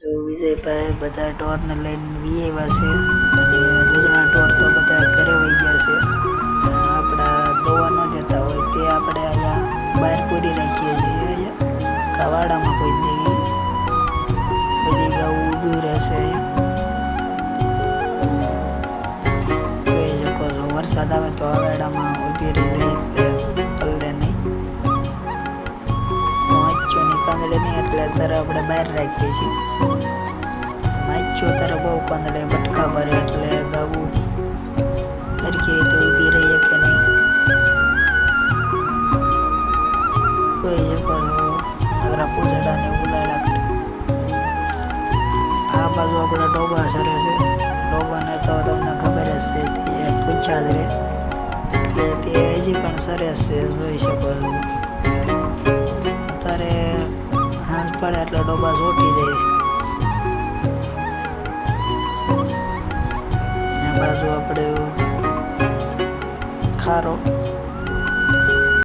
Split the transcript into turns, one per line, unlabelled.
જો વિજયભાઈ બધા ટોરને લઈને વી આવ્યા છે. અને દૂધના ટોર તો બધા ઘરે વહી ગયા છે. આપણા દોવા જતા હોય તે આપણે અહીંયા બહાર પૂરી રાખીએ છીએ. અહીંયા કવાડામાં કોઈ દેવી બધી ગાઉ ઊભું રહેશે. જોઈ શકો વરસાદ આવે તો હવાડામાં ઊભી રહી જાય એટલે અત્યારે આપણે બહાર રાખીએ છીએ. માચ્યો ત્યારે બહુ પાંદડે બટકા ભરે એટલે ગાવું. સરખી રીતે ઊભી રહીએ કે નહીં? શકો છો નગરા પૂજડાને ઉલાડા કરે. આ બાજુ આપણા ડોબા સરે છે. ડોબાને તો તમને ખબર જ છે, તે પૂછ્યા જ રહે એટલે તે હજી પણ સરસ છે, જોઈ શકો છો. પડે એટલે ડોબા ચોટી જાય આ બાજુ આપણે ખારો